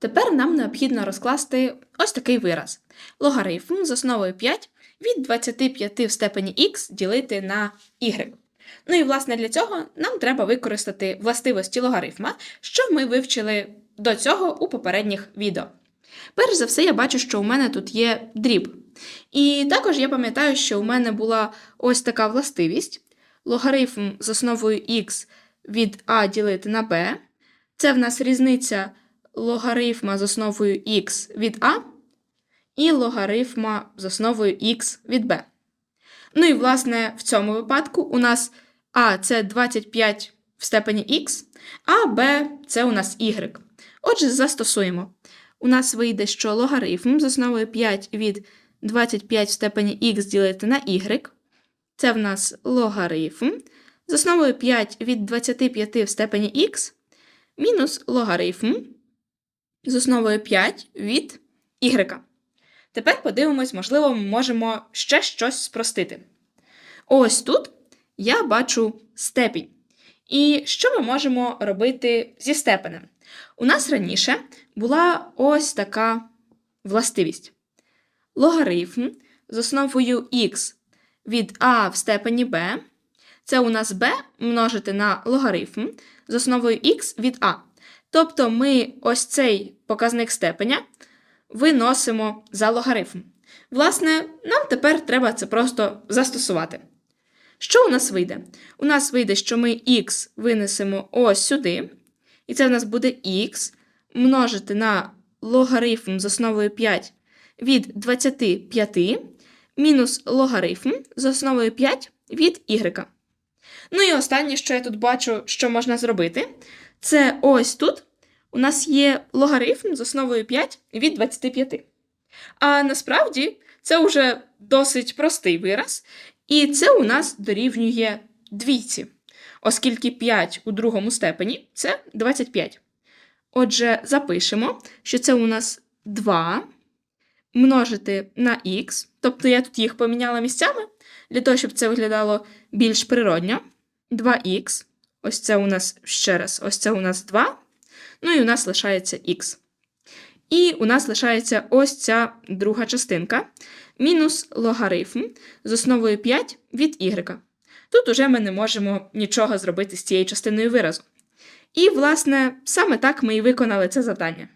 Тепер нам необхідно розкласти ось такий вираз. Логарифм з основою 5 від 25 в степені х ділити на y. Ну і власне для цього нам треба використати властивості логарифма, що ми вивчили до цього у попередніх відео. Перш за все, я бачу, що у мене тут є дріб. І також я пам'ятаю, що у мене була ось така властивість: логарифм з основою х від а ділити на b. Це в нас різниця логарифма з основою х від а і логарифма з основою х від b. Ну і, власне, в цьому випадку у нас а це 25 в степені х, а b це у нас y. Отже, застосуємо. У нас вийде, що логарифм з основою 5 від 25 в степені х ділити на y. Це в нас логарифм з основою 5 від 25 в степені х мінус логарифм з основою 5 від y. Тепер подивимось, можливо, ми можемо ще щось спростити. Ось тут я бачу степінь. І що ми можемо робити зі степенем? У нас раніше була ось така властивість. Логарифм з основою х від а в степені b. Це у нас b множити на логарифм з основою х від а. Тобто ми ось цей показник степеня виносимо за логарифм. Власне, нам тепер треба це просто застосувати. Що у нас вийде? У нас вийде, що ми х винесемо ось сюди, і це в нас буде х множити на логарифм з основою 5 від 25 мінус логарифм з основою 5 від y. Ну і останнє, що я тут бачу, що можна зробити, це ось тут у нас є логарифм з основою 5 від 25. А насправді це вже досить простий вираз, і це у нас дорівнює двійці, оскільки 5 у другому степені це 25. Отже, запишемо, що це у нас 2 множити на х, тобто я тут їх поміняла місцями, для того, щоб це виглядало більш природньо. 2х, ось це у нас ще раз, ось це у нас 2. Ну і у нас лишається х. І у нас лишається ось ця друга частинка, мінус логарифм з основою 5 від y. Тут уже ми не можемо нічого зробити з цією частиною виразу. І, власне, саме так ми і виконали це завдання.